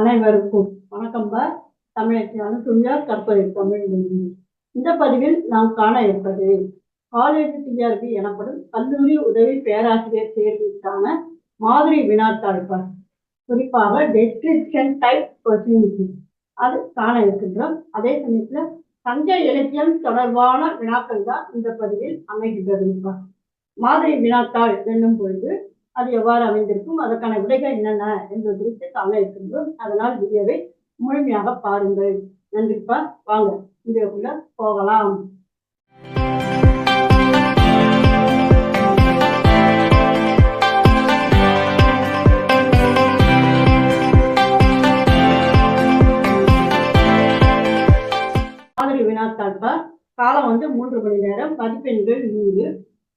அனைவருக்கும் வணக்கம் பார் தமிழச்சியான துணியார் கற்பதை தமிழ் இந்த பதிவில் நாம் காண இருப்பது காலேஜ் டிஆர்பி எனப்படும் கல்லூரி உதவி பேராசிரியர் தேர்விற்கான மாதிரி வினாத்தாள் பார் குறிப்பாக டெஸ்கிரிப்ஷன் டைப் பர்சனிட்டி அது காண இருக்கின்றோம். அதே சமயத்துல சங்க இலக்கியம் தொடர்பான வினாக்கள் தான் இந்த பதிவில் அமைகின்றது மாதிரி வினாத்தாள் என்னும் பொழுது அது எவ்வாறு அமைந்திருக்கும் அதற்கான விடைகள் என்னென்ன என்பது குறித்து காண இருக்கின்றோம். அதனால் வீடியோவை முழுமையாக பாருங்கள். நன்றிப்பா வாங்க வீடியோக்குள்ள போகலாம். மாதிரி வினாத்தாள்பா காலம் வந்து மூன்று மணி நேரம். மதிப்பெண்கள் நூறு.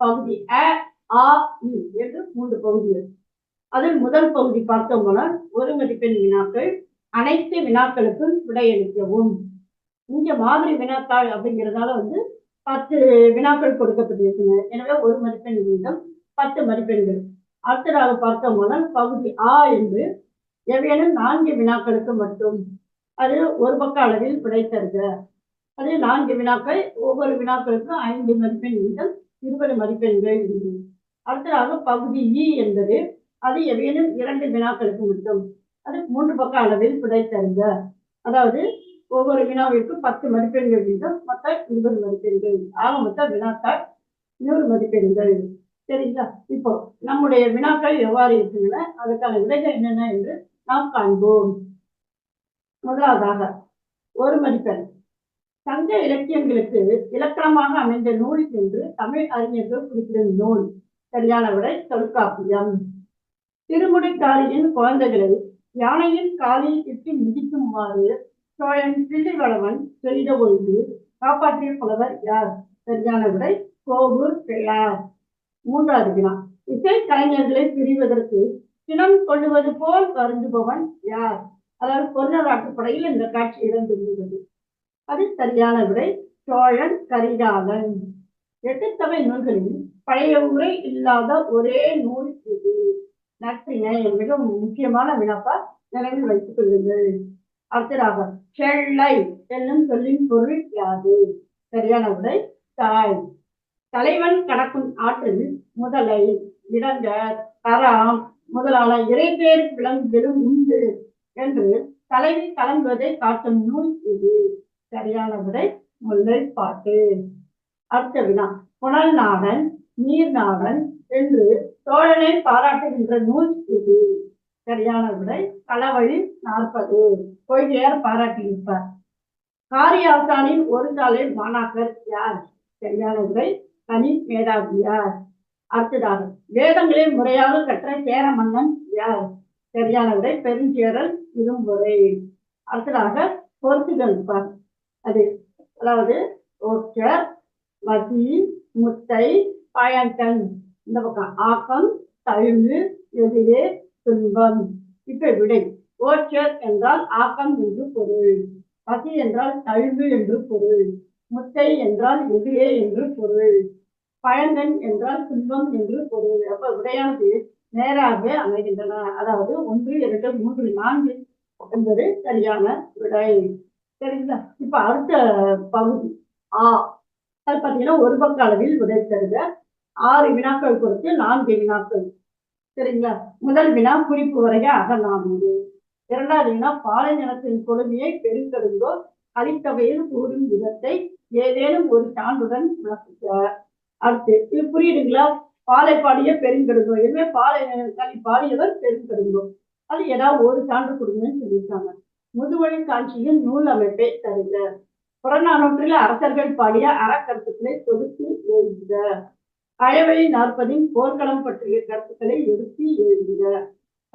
பகுதி அ ஆ இ என்று மூன்று பகுதிகள். அதில் முதல் பகுதி பார்த்தோம்னால் ஒரு மதிப்பெண் வினாக்கள் அனைத்து வினாக்களுக்கும் விடையளிக்கவும் இங்க மாதிரி வினாத்தாள் அப்படிங்கிறதால வந்து பத்து வினாக்கள் கொடுக்கப்பட்டிருக்குங்க. எனவே ஒரு மதிப்பெண் வீதம் பத்து மதிப்பெண்கள் அடுத்ததாக பார்த்தோம்னால் பகுதி ஆ என்று எவையேனும் நான்கு வினாக்களுக்கு மட்டும் அது ஒரு பக்க அளவில் விடை தருக. அது நான்கு வினாக்கள் ஒவ்வொரு வினாக்களுக்கும் ஐந்து மதிப்பெண் வீதம் இருபது மதிப்பெண்கள் உண்டு. அடுத்ததாக பகுதி இ என்பது அது எவையேனும் இரண்டு வினாக்களுக்கு மட்டும் அது மூன்று பக்க அளவில் விடை அதாவது ஒவ்வொரு வினாவிற்கும் பத்து மதிப்பெண்கள் வீதம் மொத்தம் இருபது மதிப்பெண்கள். ஆக மொத்த வினாக்கள் நூறு மதிப்பெண்கள். சரிங்களா? இப்போ நம்முடைய வினாக்கள் எவ்வாறு இருக்கின்றன? அதற்கான விடைகள் என்னென்ன என்று நாம் காண்போம். முதலாவதாக ஒரு மதிப்பெண். சங்க இலக்கியங்களுக்கு இலக்கணமாக அமைந்த நூல் என்று தமிழ் அறிஞர்கள் குறிப்பிடும் நூல். சரியான விடை தொல்காப்பியம். திருமுடிக்காரியின் குழந்தைகளை யானையின் காலில் இட்டு மிதிக்குமாறு சோழன் பிள்ளைவளவன் செய்த பொழுது காப்பாற்றிய புலவர் யார்? சரியான விடை கோவூர் பிள்ளார் மூன்றாவது வினா. இசை கலைஞர்களை பிரிவதற்கு சினம் கொள்ளுவது போல் வருந்துபவன் யார்? அதாவது பொருளாற்றுப்படையில் இந்த காட்சி இடம்பெறுகிறது. அது சரியான விடை சோழன் கரிகாலன். எட்டு தமிழ் நூல்களில் பழைய உரை இல்லாத ஒரே நூல் இது நற்றினை மிகவும் முக்கியமான வினாப்பா நினைவில் வைத்துக் கொள்ளுங்கள். அடுத்ததாக செள்ளை என்னும் சொல்லின் பொருள் யாது? சரியான விடை தாய். தலைவன் கடக்கும் ஆற்றில் முதலை இடங்க கராம் முதலான இறைபேர் விலங்குகளும் உண்டு என்று தலைவி கலங்குவதை காட்டும் நூல் இது சரியான விடை முல்லை பாட்டு. அடுத்த வினா புனல் நாடன் நீர் நாடன் என்று தோழனை பாராட்டுகின்ற நூல் இது. சரியான விடை களவழி நாற்பது. கொள்கையார் பாராட்டியிருப்பார். காரியாசானின் ஒரு சாலை மாணாக்கர் யார்? சரியான விடை தனி மேதாவியார். அடுத்ததாக வேதங்களை முறையாக கற்ற சேர மன்னன் யார்? சரியான விடை பெருஞ்சேரல் இரும்புரை. அடுத்ததாக பொறுத்துகள் அது அதாவது ஓச்சர் வசி முத்தை பயன்கண் இந்த பக்கம் ஆக்கம் தழுவு எதிரே துன்பம். இப்ப விடை. ஓச்சர் என்றால் ஆக்கம் என்று பொருள். பசி என்றால் தழுவு என்று பொருள். முத்தை என்றால் எதிரே என்று பொருள். பழங்கன் என்றால் துன்பம் என்று பொருள். அப்ப விடையானது நேராக அமைகின்றன. அதாவது ஒன்று இரண்டு மூன்று நான்கு என்பது சரியான விடை. சரிங்களா? இப்ப அடுத்த பகுதி. ஆ. அது பார்த்தீங்கன்னா ஒரு பக்க அளவில் உதவி தருக. ஆறு வினாக்கள் கொடுத்து நான்கு வினாக்கள். சரிங்களா? முதல் வினா குறிப்பு வரைய அகநானூறு இரண்டாவது வினா பாலைநிலத்தின் கொடுமையை பெருங்கடுங்கோ அளித்தவையில் கூறும் விதத்தை ஏதேனும் ஒரு சான்றுடன் விளக்குக. அடுத்து இது புரியுதுங்களா? பாலை பாடிய பெருங்கடுங்கோ. எதுவுமே பாலை களி பாடியவர் பெருங்கடுங்கோ. அது ஏதாவது ஒரு சான்று கொடுங்கன்னு சொல்லியிருக்காங்க. முதுவழி காட்சியின் நூல் அமைப்பை தருக. புறநானூற்றில் அரசர்கள் பாடிய அறக்கருத்துக்களை தொகுத்து எழுதுக. அழவழி நாற்பதின் போர்க்களம் பற்றிய கருத்துக்களை எடுத்து எழுதுக.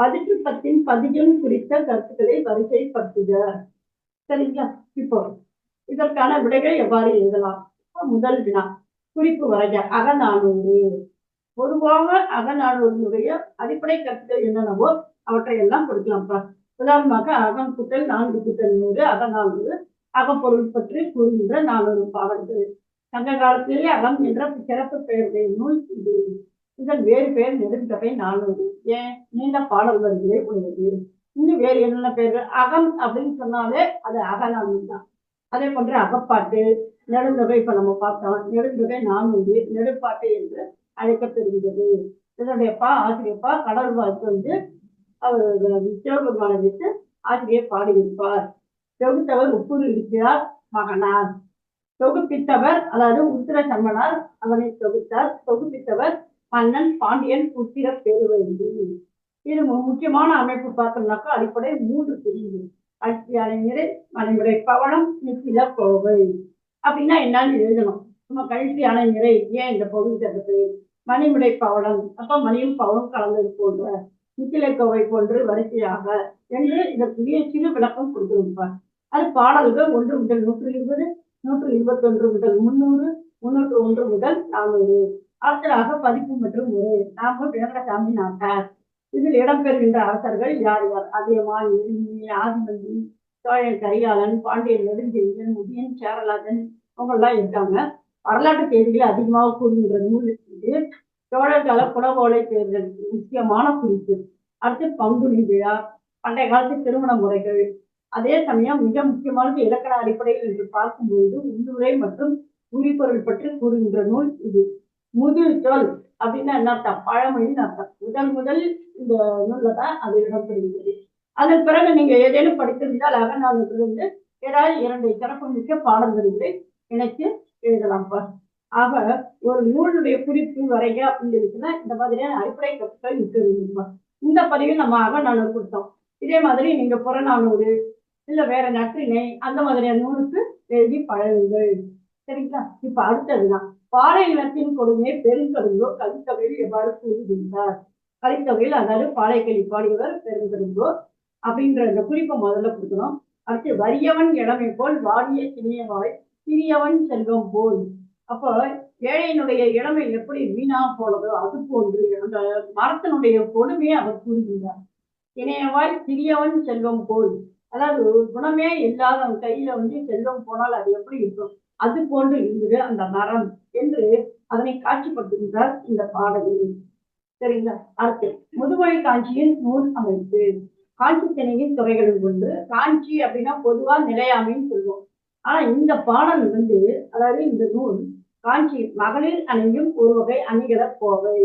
பதிற்று பத்தின் பதிகம் குறித்த கருத்துக்களை வரிசைப்படுத்துக. சரிங்களா? இப்போ இதற்கான விடைகள் எவ்வாறு எழுதலாம்? முதல் வினா குறிப்பு வரைக. அகநானூறு. பொதுவாக அகநானூறுடைய அடிப்படை கருத்துக்கள் என்னென்னவோ அவற்றை எல்லாம் கொடுக்கலாம்ப்பா. உதாரணமாக அகம் குட்டல் நான்கு குட்டல் நூறு அகநானூறு அகப்பொருள் பற்றி கூறுகின்ற நானூறு பாடல்கள் சங்க காலத்திலேயே அகம் என்ற சிறப்பு பெயருடைய நூல் இது. இதன் வேறு பெயர் நெடுந்தொகை நானூறு. ஏன்? நீண்ட பாடல் வரிகளே உடையது இன்னும் வேறு என்னென்ன பெயர்கள்? அகம் அப்படின்னு சொன்னாலே அது அகநானூறு தான். அதே போன்று அகப்பாட்டு நெடுந்தொகை இப்ப நம்ம பார்த்தோம். நெடுந்தொகை நானூறு நெடுப்பாட்டு என்று அழைக்கப்படுகிறது இதனுடைய பா ஆசிரியப்பா கடல் வாழ்த்து வந்து அவர் சிவபெருமானை வைத்து ஆசிரியர் பாடியிருப்பார். தொகுத்தவர் உப்புரு இருக்கிறார் மகனார். தொகுப்பித்தவர் அதாவது உத்திர சம்மனார் அவனை தொகுத்தார். தொகுப்பித்தவர் மன்னன் பாண்டியன் புத்திர பேருவந்தி இது முக்கியமான அமைப்பு பார்த்தோம்னாக்கா அடிப்படை மூன்று பிரிவு அச்சி நிறை மணிமுறை பவனம் நிச்சில கோவை. அப்படின்னா என்னன்னு எழுதணும். நம்ம கழித்து அணை ஏன் இந்த பகுதி பெயர் மணிமுடை பவனம். அப்ப மணியும் பவனம் கலந்தது போன்ற நித்திலை கோவை போன்று வரிசையாக என்று இதற்குரிய சிறு விளக்கம் கொடுத்திருப்பார். அது பாடல்கள் ஒன்று முதல் நூற்று இருபது நூற்று இருபத்தொன்று முதல் முன்னூறு முன்னூற்று ஒன்று முதல் நானூறு. அடுத்ததாக பதிப்பு மற்றும் உரை நாம வேங்கடசாமி நாட்டார் இதில் இடம்பெறுகின்ற அரசர்கள் யார் யார் அதியமான் ஆதிமந்தி சோழன் கரிகாலன் பாண்டியன் நெடுஞ்செழியன் முதியன் சேரலாதன் அவங்கெல்லாம் இருக்காங்க. வரலாற்று செய்திகளை அதிகமாக கூறுகின்ற நூல் இது. சோழர்கால குடவோலை தேர்தல் முக்கியமான குறிப்பு. அடுத்து பங்குனி விழா பண்டைய காலத்து திருமண முறைகள் அதே சமயம் மிக முக்கியமானது இலக்கண அடிப்படையில் என்று பார்க்கும்போது உள்ளுரை மற்றும் உரிபொருள் பற்றி கூறுகின்ற நூல் இது. முது சொல் அப்படின்னா என்ன அர்த்தம்? பழமொழின்னு அர்த்தம். முதல் முதல் இந்த நூல்ல தான் அது இடம்பெறுகிறது. அதன் பிறகு நீங்க ஏதேனும் படித்திருந்தால் அகநாதத்திலிருந்து ஏதாவது இரண்டு சிறப்பு மிக்க பாடல்களை இணைத்து எழுதலாம்ப்பா ஆக ஒரு நூலுடைய குறிப்பு வரைய அப்படின்னு இருக்குன்னா இந்த மாதிரியான அடிப்படை கருத்துக்கள் இருக்க வேண்டும்ப்பா இந்த பதிவில் நம்ம அகநானூறு கொடுத்தோம். இதே மாதிரி நீங்க புறநானூறு இல்ல வேற நற்றிணை அந்த மாதிரியான நூலுக்கு எழுதி பழகுங்கள். சரிங்களா? இப்ப அடுத்ததுதான். பாறை இனத்தின் கொடுமை பெருங்கடுங்கோ கலித்தொகையில் எவ்வாறு கூறுகின்றார்? கலித்தொகையில் அதாவது பாலைக்கலி பாடியவர் பெருங்கடுங்கோ அப்படின்ற அந்த குறிப்பை முதல்ல கொடுக்கணும். அடுத்து வறியவன் இளமை போல் வாடிய சிறியவாய் சிறியவன் செல்வம் போல். அப்போ ஏழையினுடைய இளமை எப்படி வீணா போனதோ அது போன்று அந்த மரத்தினுடைய கொடுமையை அவர் கூறுகின்றார். இணையவாய் சிறியவன் செல்வம் போல். அதாவது ஒரு குணமே இல்லாதவன் கையில வந்து செல்வம் போனால் அது எப்படி இருக்கும்? அது போன்று இருந்தது அந்த மரம் என்று அதனை காட்சிப்படுத்துகின்றார் இந்த பாடலில் சரிங்களா? அடுத்து முதுமொழி காஞ்சியின் நூல் அமைப்பு. காஞ்சி திணையின் துறைகளில் ஒன்று. காஞ்சி அப்படின்னா பொதுவா நிலையாமைன்னு சொல்லுவோம். ஆனா இந்த பாடல் வந்து அதாவது இந்த நூல் காஞ்சி மகளிர் அணியும் ஒரு வகை அணிகள கோவை.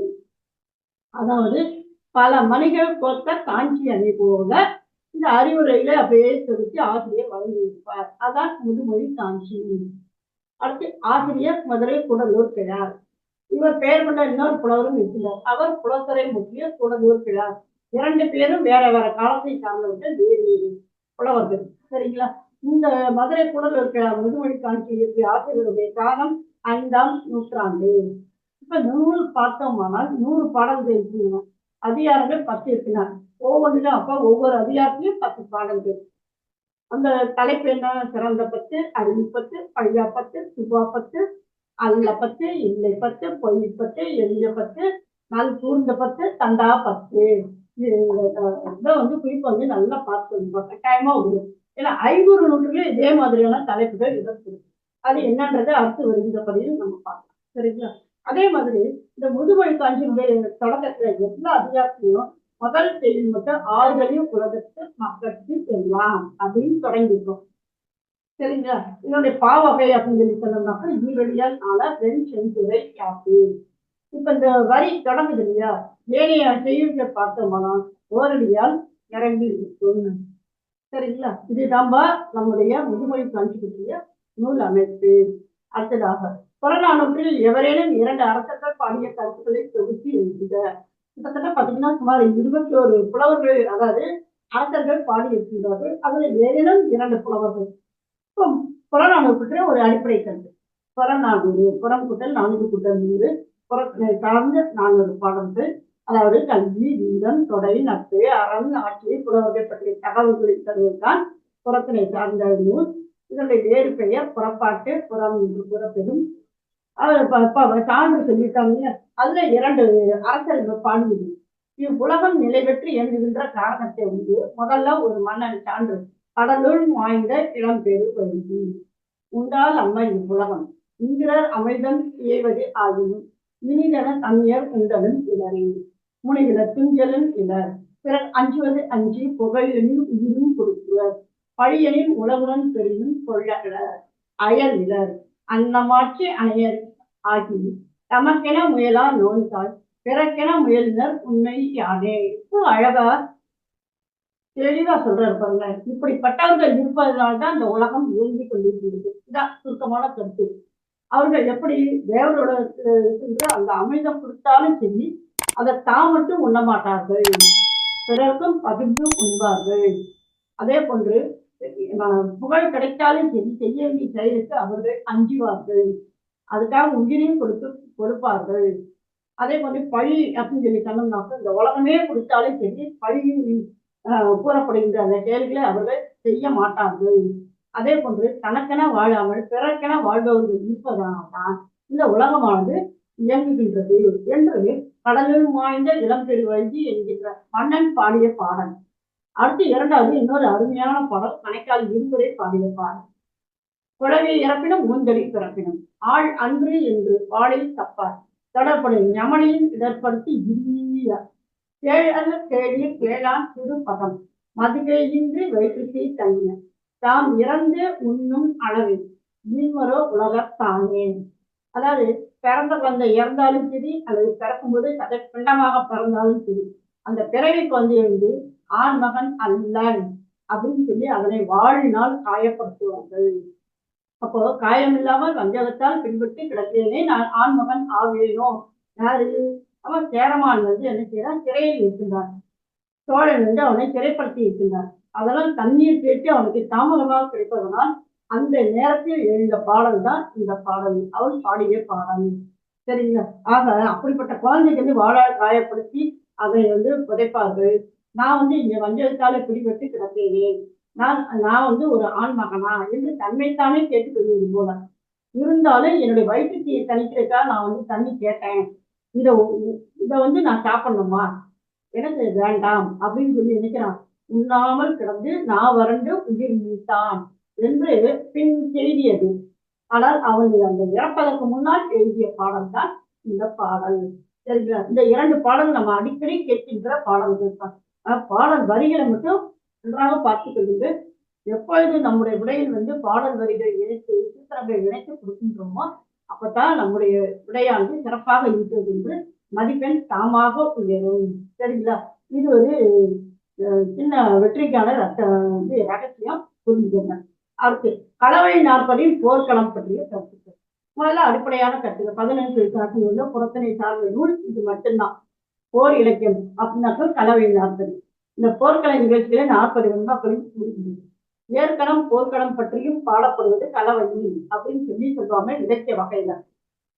அதாவது பல மணிகள் கோத்த காஞ்சி அணி போல இந்த அறிவுரையில அப்படியே செலுத்தி ஆசிரியர் வழங்கியிருப்பார். அதான் முதுமொழி காஞ்சி. அடுத்து ஆசிரியர் மதுரை குடலூர் கிழார் இவர் பெயர் கொண்ட இன்னொரு புலவரும் இருக்கிறார் அவர் புலத்துறை முக்கிய குடலூர் கிழார் இரண்டு பேரும் வேற வேற காலத்தை சார்ந்தவர்கள் வேறு புலவர்கள். சரிங்களா? இந்த மதுரை குடலூர் கிழார் முதுமொழி காஞ்சி இருக்கு ஆசிரியருடைய காலம் ஐந்தாம் நூற்றாண்டு. இப்ப நூல் பார்த்தோமானால் நூறு பாடல்கள் இருக்கணும் அதிகாரங்கள் பத்து இருக்கிறார் ஒவ்வொன்றிலும் அப்ப ஒவ்வொரு அதிகாரத்திலையும் பத்து பாடல்கள். அந்த தலைப்பு என்ன? சிறந்த பத்து அறிவு பத்து பழியா பத்து சுபா பத்து அல்ல பத்து இல்லை பத்து பொய் பத்து எளிய பத்து நல் கூர்ந்த பத்து தண்டா பத்து. இதை வந்து குறிப்பு வந்து நல்லா பார்த்து கட்டாயமா விடும் ஏன்னா ஐநூறு நூற்றுல இதே மாதிரியான தலைப்புகள் இதற்கு அது என்னன்றது அடுத்து வருகின்ற பதிவில் நம்ம பார்க்கலாம். சரிங்களா? அதே மாதிரி இந்த முதுமொழி காஞ்சியினுடைய தொடக்கத்துல எல்லா அதிகாரத்திலையும் முதல் செய்தி மட்டும் ஆறுகளையும் உலகத்து மக்களுக்கு செல்லாம் அப்படின்னு தொடங்கியிருக்கோம் சரிங்களா? இதனுடைய பாவகை அப்படின்னு சொல்லி சொன்னோம்னாக்கா ஈரடியால் ஆன வெண் செஞ்சுரை காப்பு இப்ப இந்த வரி தொடங்குது இல்லையா? ஏனைய செய்யுங்க பார்த்தோம்னா ஓரடியால் இறங்கி இருக்கும். சரிங்களா? இது நம்ம நம்முடைய முதுமொழி காஞ்சி பற்றிய நூல் அமைப்பு. அடுத்ததாக புறநானூற்றில் எவரேனும் இரண்டு அரசர்கள் பாடிய கருத்துக்களை தொகுத்து எழுதுக. கிட்டத்தட்ட பாத்தீங்கன்னா சுமார் இருபத்தி ஒரு புலவர்கள் அதாவது அரசர்கள் பாடி இருக்கின்றார்கள் அதுல ஏதேனும் இரண்டு புலவர்கள். இப்போ புறநானூறு பற்றிய ஒரு அடிப்படை கருத்து. புறநானூறு புறம் கூட்டல் நான்கு கூட்டல் நூறு புறத்தினை சார்ந்த நானூறு பாடல்கள். அதாவது கல்வி வீரம் தொடை நட்பு அறம் ஆட்சி புலவர்கள் பற்றிய தகவல்களை தருவதுதான் புறத்தினை சார்ந்த நூல். இதனுடைய வேறு பெயர் புறப்பாட்டு புறம் என்று கூறப்பெறும் சான்று சொல்லிட்டாங்க அதுல இரண்டு அரசர்கள் பாடுவது இவ்வுலகம் நிலை பெற்று இயங்குகின்ற காரணத்தை வந்து முதல்ல ஒரு மன்னன் சான்று கடலுள் வாய்ந்த இளம்பெரு வருதி உண்டால் அம்மை இவ்வுலகம் இந்திரர் அமைதம் இயவது ஆகியும் இனிதன தமிழர் உண்டலும் இளரே முனிகிற துஞ்சலும் இளர் பிறர் அஞ்சுவது அஞ்சி புகழெனில் உயிரும் கொடுக்குவர் பழியனில் உலகுடன் பெரியும் கொள்ளலர் அயல் இளர் அன்னமாற்றி அணையர் ஆகி தமக்கென முயலா நோய்த்தாள் பிறக்கென முயலினர் உண்மை யானே? இப்போ அழகா தெளிவா சொல்றாரு பாருங்க. இப்படிப்பட்டவர்கள் இருப்பதனால்தான் இந்த உலகம் இயங்கிக் கொண்டிருக்கிறது. இதான் சுருக்கமான கருத்து. அவர்கள் எப்படி தேவரோட அந்த அமிர்தம் கொடுத்தாலும் சரி அதை தான் மட்டும் உண்ண மாட்டார்கள். பிறருக்கும் பகிர்ந்து உண்பார்கள். அதே போன்று புகழ் கிடைத்தாலும் சரி செய்ய வேண்டிய செயலுக்கு அவர்கள் அஞ்சுவார்கள். அதுக்காக உயிரையும் கொடுத்து கொடுப்பார்கள். அதே போன்று பழி அப்படின்னு சொல்லி சொன்னோம்னாக்க இந்த உலகமே கொடுத்தாலும் சரி பழியும் ஆஹ், கூறப்படுகின்ற அந்த செயல்களை அவர்கள் செய்ய மாட்டார்கள். அதே போன்று தனக்கென வாழாமல் பிறக்கென வாழ்பவர்கள் இருப்பதனால்தான் இந்த உலகமானது இயங்குகின்றது. என்று கடலில் வாய்ந்த இளம் பெருவழி என்கின்ற மன்னன் பாடிய பாடல். அடுத்து இரண்டாவது இன்னொரு அருமையான படம் கணைக்கால் இருவரை பாடிய பாடல் குழவி இறப்பினும் மூந்தடி பிறப்பினும். ஆள் அன்று என்று வாழில் தப்பார். தொடர்புடைய ஞமனியின் இடர்படுத்தி இறுதிய கேழல கேள்வி கேளான் சிறு பதம் மதுகையின்றி வயிற்றுக்கை தங்கின. தாம் இறந்து உண்ணும் அளவில் மீன்வரோ உலகத்தானே அதாவது பிறந்த குழந்தை இறந்தாலும் சரி அல்லது பிறக்கும்போது கதை பிண்டமாக பிறந்தாலும் சரி அந்த பிறவி குழந்தை வந்து ஆண் மகன் அல்லன் அப்படின்னு சொல்லி அதனை வாழ்நாள் காயப்படுத்துவார்கள். அப்போ காயம் இல்லாமல் வஞ்சகத்தால் பின்பற்றி கிடக்கிறேனே நான் ஆண் மகன் ஆவேனோ? யாரு? அவன் சேரமான் வந்து என்ன செய்யறான் சிறையில் இருக்கின்றான் சோழன் வந்து அவனை சிறைப்படுத்தி இருக்கின்றான் அதெல்லாம் தண்ணீர் கேட்டு அவனுக்கு தாமதமாக கிடைப்பதனால் அந்த நேரத்தில் எழுந்த பாடல் தான் இந்த பாடல். அவள் பாடிய பாடல். சரிங்களா? ஆக அப்படிப்பட்ட குழந்தைக்கு வந்து வாழ காயப்படுத்தி அதை வந்து புதைப்பார்கள். நான் வந்து இங்க வஞ்சகத்தால பிடிபட்டு கிடக்கிறேன் நான் நான் வந்து ஒரு ஆண் மகனா என்று தன்மைத்தானே கேட்டுக்கொள்வது போல. இருந்தாலும் என்னுடைய வயிற்றுத்தீயை தணிக்கிறதுக்காக நான் வந்து தண்ணி கேட்டேன். இதை இதை வந்து நான் சாப்பிடணுமா? எனக்கு வேண்டாம் அப்படின்னு சொல்லி நினைக்கிறான். உண்ணாமல் கிடந்து நான் வறண்டு உயிர் நீத்தான் என்று பின் செய்தியது ஆனால் அவன் அந்த இறப்பதற்கு முன்னால் எழுதிய பாடல் தான் இந்த பாடல். சரிங்களா? இந்த இரண்டு பாடல் நம்ம அடிக்கடி கேட்கின்ற பாடல்கள் தான். பாடல் வரிகளை மட்டும் நன்றாக பார்த்துக் கொள்ளுங்கள். எப்பொழுது நம்முடைய விடையில் வந்து பாடல் வரிகளை இணைத்து சித்திரங்களை இணைத்து கொடுக்கின்றோமோ அப்பதான் நம்முடைய விடையானது சிறப்பாக இருக்கிறது என்று மதிப்பெண் தாமாக உயரும். சரிங்களா? இது ஒரு சின்ன வெற்றிக்கான ரத்த வந்து ரகசியம் புரிஞ்சுக்கணும் அடுத்து கலவை நாற்பதில் போர்க்களம் பற்றிய கருத்துக்கள். முதல்ல அடிப்படையான கருத்துக்கள். பதினஞ்சு சாட்சி உள்ள புறத்தனை சார்ந்த நூல் இது மட்டும்தான். போர் இலக்கியம் அப்படின்னாக்க கலவை நாற்பது. இந்த போர்க்கலை நிகழ்ச்சியில நாற்பது வெண்பாக்களில் கூறுகிறது ஏற்கனம் போர்க்களம் பற்றியும் பாடப்படுவது கலவை அப்படின்னு சொல்லி சொல்லுவாங்க இலக்கிய வகையில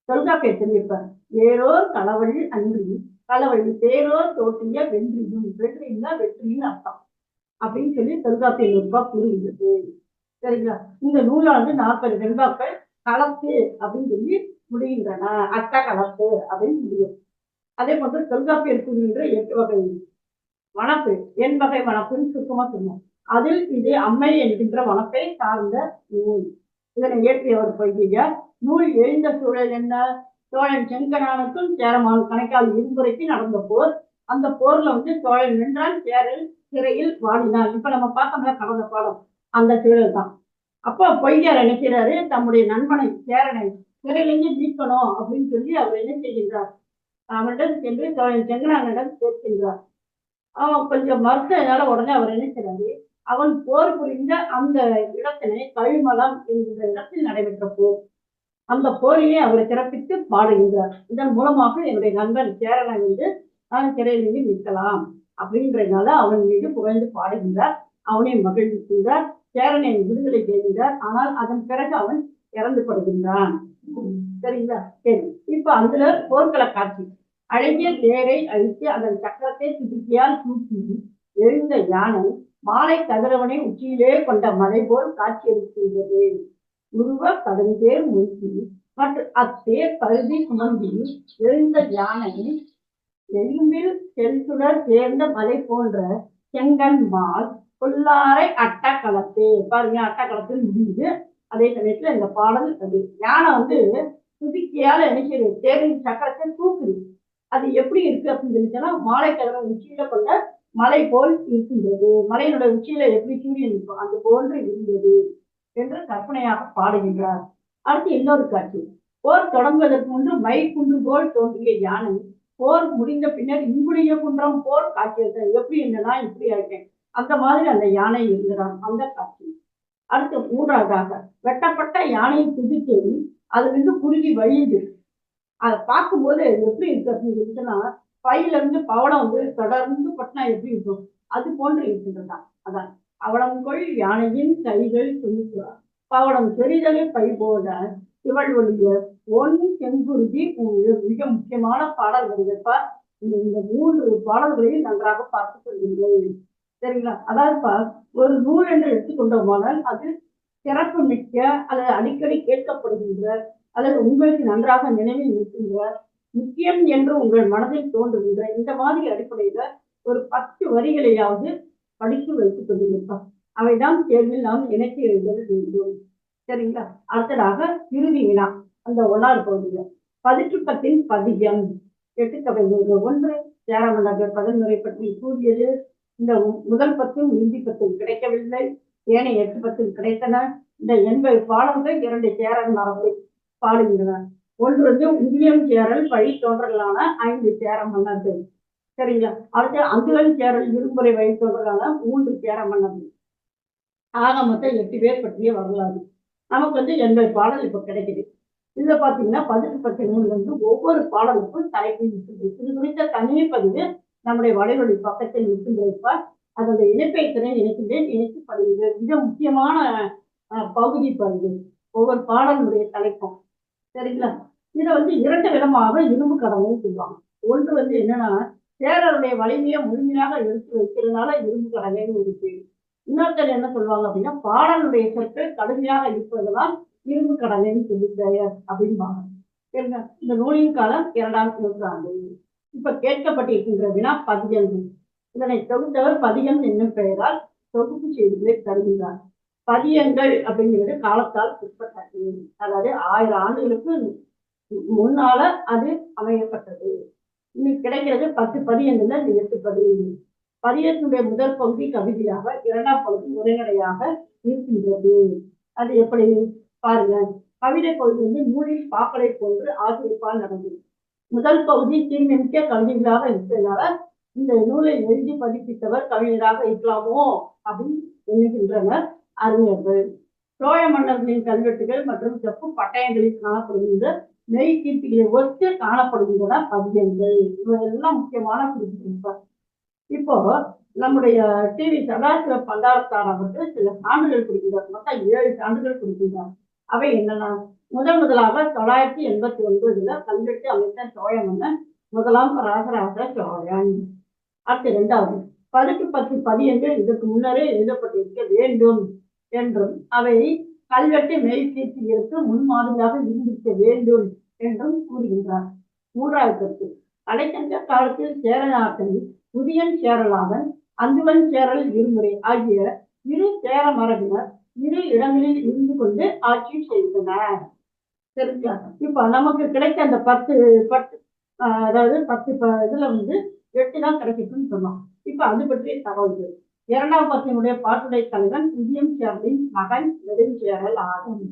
தொல்காப்பியர் சொல்லியிருப்பார் ஏரோ களவழி அன்றி களவழி தேரோ தோற்றிய வென்றியும் வென்றின்னா வெற்றின்னு அர்த்தம் அப்படின்னு சொல்லி தொல்காப்பிய நூற்பா கூறுகிறது சரிங்களா? இந்த நூலானது நாற்பது வெண்பாக்கள் கலப்பு அப்படின்னு சொல்லி முடிகின்றன. அட்ட கலப்பு அப்படின்னு முடியும். அதே போன்று தொல்காப்பியர் என்று எட்டு வகை வனப்பு என் வகை வனப்புன்னு சுத்தமா சொன்னோம் அதில் இது அம்மை என்கின்ற வனப்பை சார்ந்த நூல். இதனை இயற்றியவர் பொய்கையார் நூல் எழுந்த சூழல் என்ன? சோழன் செங்கனானுக்கும் சேரமான் கணக்கால் இருமுறைக்கு நடந்த போர். அந்த போர்ல வந்து சோழன் நின்றான் சேரல் சிறையில் வாடினான். இப்ப நம்ம பார்த்தோம்ல கடந்த பாடம் அந்த சூழல் தான். அப்போ பொய்யார் நினைக்கிறாரு தம்முடைய நண்பனை சேரனை சிறையிலிருந்து மீட்கணும் அப்படின்னு சொல்லி அவர் என்ன செய்கின்றார்? அவனிடம் சென்று சோழன் செங்கனானிடம் கேட்கின்றார் அவன் கொஞ்சம் மறுத்ததுனால உடனே அவர் என்ன செய்றாரு அவன் போர் புரிந்த அந்த இடத்தினை கழிமலம் என்கிற இடத்தில் நடைபெற்ற போர். அந்த போரிலே அவரை சிறப்பித்து பாடுகின்றார். இதன் மூலமாக என்னுடைய நண்பன் சேரனை வந்து நான் சிறையிலிருந்து நிற்கலாம் அப்படின்றதுனால அவன் மீது புகழ்ந்து பாடுகின்றார். அவனை மகிழ்விக்கின்றார். சேரனை விடுதலை செய்கின்றார். ஆனால் அதன் பிறகு அவன் இறந்து கொடுக்கின்றான் சரிங்களா? சரி. இப்ப அதுல போர்க்கள காட்சி. அழகிய தேரை அழித்து அதன் சக்கரத்தை துதுக்கியால் தூக்கி எழுந்த யானை மாலை கதிரவனை உச்சியிலே கொண்ட மலை போல் காட்சியளிக்கின்றது உருவ கடுந்தேர் முயற்சி மற்றும் அத்தேர் பகுதி சுமந்தி எழுந்த யானை எலும்பில் செல்சுடர் சேர்ந்த மலை போன்ற செங்கன் மால் பொல்லாரை அட்டக்களத்து பாருங்க அட்டக்களத்தில் முடியுது அதே சமயத்துல இந்த பாடல் அது யானை வந்து துதிக்கையால என்ன செய்யுது? தேரின் சக்கரத்தை தூக்குது. அது எப்படி இருக்கு அப்படின்னு சொல்லி சொன்னா மாலை உச்சியில கொண்ட மலை போல் இருக்கின்றது. மலையினுடைய உச்சியில எப்படி சூரியன் இருக்கும் அது போன்று இருந்தது என்று கற்பனையாக பாடுகின்றார். அடுத்து இன்னொரு காட்சி. போர் தொடங்குவதற்கு முன்பு மை குன்று போல் தோன்றிய யானை போர் முடிந்த பின்னர் இங்குடைய குன்றம் போர் காட்சியது எப்படி என்னன்னா இப்படி ஆயிட்டேன். அந்த மாதிரி அந்த யானை இருந்தான் அந்த காட்சி. அடுத்து மூன்றாவதாக வெட்டப்பட்ட யானை துதிக்கேறி அதிலிருந்து குருவி வழியுது அதை பார்க்கும்போது எப்படி இருக்கு அப்படின்னு இருக்குன்னா பையில இருந்து பவளம் வந்து தொடர்ந்து பட்டினா எப்படி இருக்கும்? அது போன்று இருக்கின்றதான் அதான் அவளங்கொள் யானையின் கைகள் துணிக்கிறார் பவளம் பெரிதலே பை போல இவள் ஒழிய ஒன்று செங்குருதி மிக முக்கியமான பாடல் வருகிறப்பா இந்த இந்த மூன்று பாடல்களையும் நன்றாக பார்த்துக் கொள்கிறேன். சரிங்களா? அதாவதுப்பா ஒரு நூல் என்று எடுத்துக்கொண்டோமானால் அது சிறப்பு மிக்க அல்லது அடிக்கடி கேட்கப்படுகின்ற அல்லது உங்களுக்கு நன்றாக நினைவில் நிற்கின்ற முக்கியம் என்று உங்கள் மனதில் தோன்றுகின்ற இந்த மாதிரி அடிப்படையில ஒரு பத்து வரிகளையாவது படித்து வைத்துக் கொண்டிருப்பா அவைதான் தேர்வில் நாம் இணைத்து எழுத வேண்டும். சரிங்களா? அடுத்ததாக இறுதி வினா அந்த ஒன்னாறு பகுதியில். பதிற்றுப்பத்தின் பதியம் எட்டுக்கவைகள் ஒன்று. சேரமன்னர்கள் பதின்முறை பற்றி கூறியது. இந்த முதல் பத்தும் இந்தி பத்தும் கிடைக்கவில்லை. ஏனைய எட்டு பத்தும் கிடைத்தன. இந்த எண்பது பாடல்கள் இரண்டு சேரல் மரபை பாடுகின்றன ஒன்று வந்து உதியம் சேரல் பழி தோன்றலான ஐந்து சேர மன்னர்கள் சரிங்களா? அடுத்து அங்குலன் சேரல் இருமுறை வழி தோன்றலான மூன்று சேர மன்னர்கள் ஆக மொத்தம் எட்டு பேர் பற்றிய வரலாறு. நமக்கு வந்து எண்பது பாடல் இப்ப கிடைக்குது. இதுல பாத்தீங்கன்னா பதினெட்டு பத்து நூல்ல ஒவ்வொரு பாடலுக்கும் தலைப்பு இருக்குது இது குறித்த தனிமை பதிவு நம்முடைய வலைவழி பக்கத்தில் இருக்கின்றப்ப அதோட இணைப்பை திறன் இணைக்கின்றேன் இணைத்து படுகிறது மிக முக்கியமான பகுதி பதிவு ஒவ்வொரு பாடலுடைய தலைப்பும். சரிங்களா? இதை வந்து இரண்டு விதமாக இரும்பு கடவுள்னு சொல்லுவாங்க. ஒன்று வந்து என்னன்னா சேரருடைய வலிமையை முழுமையாக எடுத்து வைக்கிறதுனால இரும்பு கடலைன்னு ஒரு பேர். இன்னொருத்தர் என்ன சொல்லுவாங்க அப்படின்னா பாடலுடைய சொற்கள் கடுமையாக இருப்பதெல்லாம் இரும்பு கடலைன்னு சொல்லி பெயர் அப்படிம்பாங்க இந்த நூலின் காலம் இரண்டாம் நூற்றாண்டு. இப்ப கேட்கப்பட்டிருக்கின்ற வினா பதியங்கள் இதனை தொகுத்தவர் பதியம் என்னும் பெயரால் தொகுப்பு செய்திகளை தருகிறார் பதியங்கள் அப்படிங்கிறது காலத்தால் பிற்பட்டது. அதாவது ஆயிரம் ஆண்டுகளுக்கு முன்னால அது அமையப்பட்டது. இன்னைக்கு கிடைக்கிறது பத்து பதியங்கள்ல இந்த எட்டு பதியங்கள். பதியத்தினுடைய முதல் பகுதி கவிதையாக இரண்டாம் பகுதி உரைநடையாக இருக்கின்றது. அது எப்படி? பாருங்க. கவிதை பகுதி வந்து நூலில் பாக்களை போன்று ஆசிரியப்பால் நடந்தது. முதல் பகுதி தீர்மிக்க கவிஞராக இருக்கிறதுனால இந்த நூலை எழுதி பதிப்பித்தவர் கவிஞராக இருக்கலாமோ அப்படின்னு எண்ணுகின்றனர் அறிஞர்கள். சோழ மன்னர்களின் கல்வெட்டுகள் மற்றும் செப்பு பட்டயங்களில் காணப்படுகின்ற நெய் கீர்த்திகளை ஒத்து காணப்படுகின்றன பதியங்கள் இவையெல்லாம் முக்கியமான குறிப்பிட்டிருப்பார் இப்போ நம்முடைய டிவி சதாசிவ பண்டாரத்தார் அவர்கள் சில சான்றுகள் கொடுக்கிறார் மொத்தம் ஏழு சான்றுகள் கொடுக்கின்றார். அவை என்னென்ன? முதல் முதலாக தொள்ளாயிரத்தி எண்பத்தி ஒன்பதுல கல்வெட்டு அமைத்த சோழ மன்னன் முதலாம் ராசராச சோழன். அடுத்து இரண்டாவது பதுக்கு பத்து பதியங்கள் இதற்கு முன்னரே எழுதப்பட்டிருக்க வேண்டும் என்றும் அவை கல்வெட்டு மெய்கீர்த்திகளுக்கு முன்மாதிரியாக இருந்திருக்க வேண்டும் என்றும் கூறுகின்றார். மூன்றாவது கருத்து அடைக்கஞ்ச காலத்தில் சேர நாட்டில் புதியன் சேரலாதன் அந்துவன் சேரல் இருமுறை ஆகிய இரு சேர மரபினர் இரு இடங்களில் இருந்து கொண்டு ஆட்சி செய்தனர். இப்ப நமக்கு கிடைத்த அந்த பத்து பத்து அதாவது பத்து ப- இதுல வந்து எட்டு தான் கிடைக்குதுன்னு சொன்னோம். இப்ப அது பற்றிய தகவல்கள். இரண்டாம் பத்தினுடைய பாட்டுடை தலைவன் புதியம் சேரலின் மகன் நெடுஞ்சேரல் ஆகும்.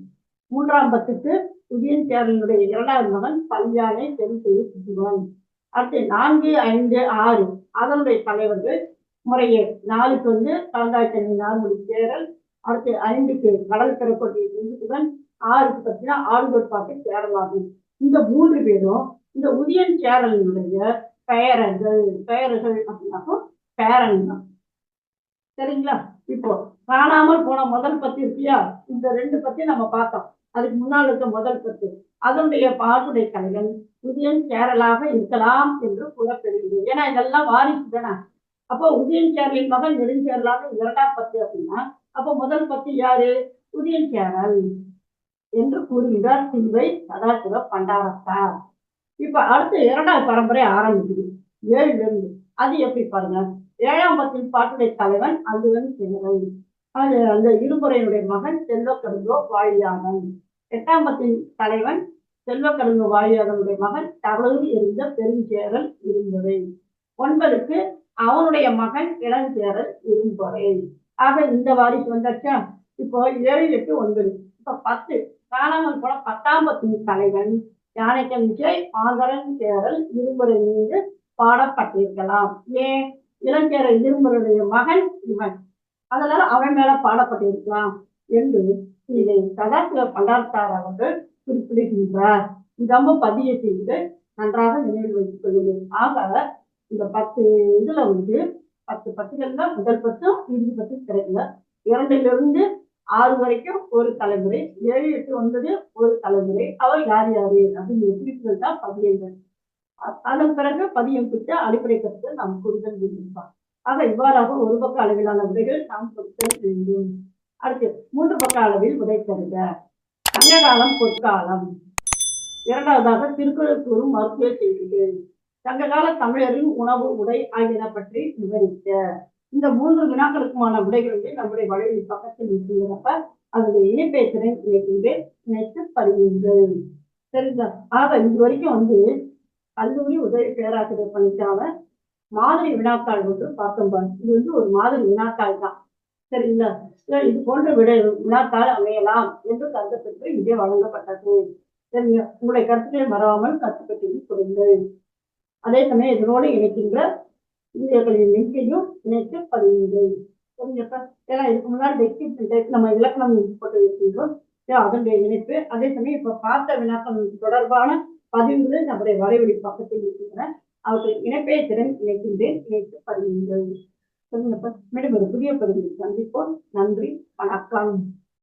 மூன்றாம் பத்துக்கு உதயம் சேரலினுடைய இரண்டாவது மகன் பல்யானை தெருத்தெரு புதுவன் அடுத்து நான்கு ஐந்து ஆறு. அதனுடைய தலைவர்கள் முறையே. நாலுக்கு வந்து கலந்தாய்த்தனி நார்மொழி சேரல் அடுத்து ஐந்துக்கு கடல் திறப்பட்டியை செங்குத்துவன் ஆறுக்கு பார்த்தீங்கன்னா ஆளுநர் பாட்டு சேரலாகும் இந்த மூன்று பேரும் இந்த உதயன் சேரலினுடைய பெயர்கள் பெயர்கள் அப்படின்னாக்கும் பேரன் தான். சரிங்களா? இப்போ காணாமல் போன முதல் பத்து இருக்கியா? இந்த ரெண்டு பத்தி நம்ம பார்த்தோம். அதுக்கு முன்னால் இருக்க முதல் பத்து. அதனுடைய பாட்டுடைய கலைகள் உதயன் சேரலாக இருக்கலாம் என்று கூறப்படுகிறது. ஏன்னா இதெல்லாம் வாரிசு தானே. அப்போ உதயன் சேரலின் மகன் நெடுஞ்சேரலாக இரண்டாம் பத்து அப்படின்னா அப்போ முதல் பத்து யாரு? உதயன் சேரல் என்று கூறுகிறார் சிலுவை சதாசிவ பண்டாரத்தார். இப்ப அடுத்து இரண்டாவது பரம்பரை ஆரம்பிக்குது. ஏழுல இருந்து. அது எப்படி பாருங்க. ஏழாம் பத்தின் பாட்டுடைய தலைவன் அதுவன் சேரல் அது அந்த இருமுறையினுடைய மகன் செல்வக்கடுங்கோ வாழியாதன். எட்டாம் பத்தின் தலைவன் செல்வக்கடுங்கோ வாழியாதனுடைய மகன் தவறு இருந்த பெருஞ்சேரல் இருமுறை. ஒன்பதுக்கு அவனுடைய மகன் இளஞ்சேரல் இரும்பொறை ஆக இந்த வாரிசு வந்தாச்சா? இப்போ ஏழு எட்டு ஒன்பது. இப்ப பத்து. காணாமல் போன பத்தாம் தலைவன் யானைக்கன் விஜய் ஆதரன் தேரல் இருமுறை மீது பாடப்பட்டிருக்கலாம். ஏன் இளஞ்சேரல் இருமுறையுடைய மகன் இவன். அதனால அவன் மேல பாடப்பட்டிருக்கலாம் என்று இதை சதாசிவ பண்டார்த்தார் அவர்கள் குறிப்பிடுகின்றார். இதம்ப பதிய செய்து நன்றாக நினைவில் வைத்துக் கொள்ளுங்கள் ஆக இந்த பத்து இதுல வந்து பத்து பத்துகள்ல முதல் பத்தும் இறுதி பத்து கிடைக்கல. இரண்டிலிருந்து ஆறு வரைக்கும் ஒரு தலைமுறை ஏழு எட்டு ஒன்பது ஒரு தலைமுறை. அவர் யார் யாரு? அப்படிங்கிற குறிப்புகள் தான் பதியங்கள் அ- அதன் பிறகு பதியம் குறித்த அடிப்படை கருத்து நாம் கூறுதல் இருப்பார் ஆக இவ்வாறாக ஒரு பக்க அளவிலான உரைகள் நாம் கொடுத்தல் வேண்டும். அடுத்து மூன்று பக்க அளவில் உரை தருக. சங்ககாலம் பொற்காலம். இரண்டாவதாக திருக்குறள் கூறும் மருத்துவ செய்திகள். சங்ககால தமிழரின் உணவு உடை ஆகியன பற்றி விவரிக்க. இந்த மூன்று வினாக்களுக்குமான விடைகளுமே நம்முடைய வழியில் பக்கத்தில் இருக்கிறப்ப அதனுடைய இணைப்பை திறன் இணைக்கின்றேன் இணைத்து பருவீர்கள் சரிங்களா? ஆக இது வரைக்கும் வந்து கல்லூரி உதவி பேராசிரியர் பணிக்கான மாதிரி வினாத்தாள் ஒன்று பார்த்தோம் பாருங்க இது வந்து ஒரு மாதிரி வினாத்தாள் தான். சரிங்களா? இது போன்ற விடை வினாத்தாள் அமையலாம் என்று கருதப்பட்டு இங்கே வழங்கப்பட்டது. சரிங்க உங்களுடைய கருத்துக்களை மறவாமல் கருத்துப்பட்டு கொடுங்கள். அதே சமயம் இதனோடு இணைக்கின்ற வீடியோக்களின் நெஞ்சையும் இணைத்து பதிவுங்கள் சரிங்கப்பா. ஏன்னா இதுக்கு முன்னாடி டெஸ்கிரிப்ஷன் நம்ம இலக்கணம் போட்டு இருக்கின்றோம் சரி, அதனுடைய இணைப்பு. அதே சமயம் இப்ப பார்த்த வினாக்கம் தொடர்பான பதிவுகள் நம்முடைய வரைவடி பக்கத்தில் இருக்கின்றன அவற்றை இணைப்பை திறன் இணைக்கின்றேன். இணைத்து பதிவுங்கள் சொல்லுங்கப்பா மேடம் ஒரு புதிய பகுதியில் சந்திப்போம். நன்றி. வணக்கம்.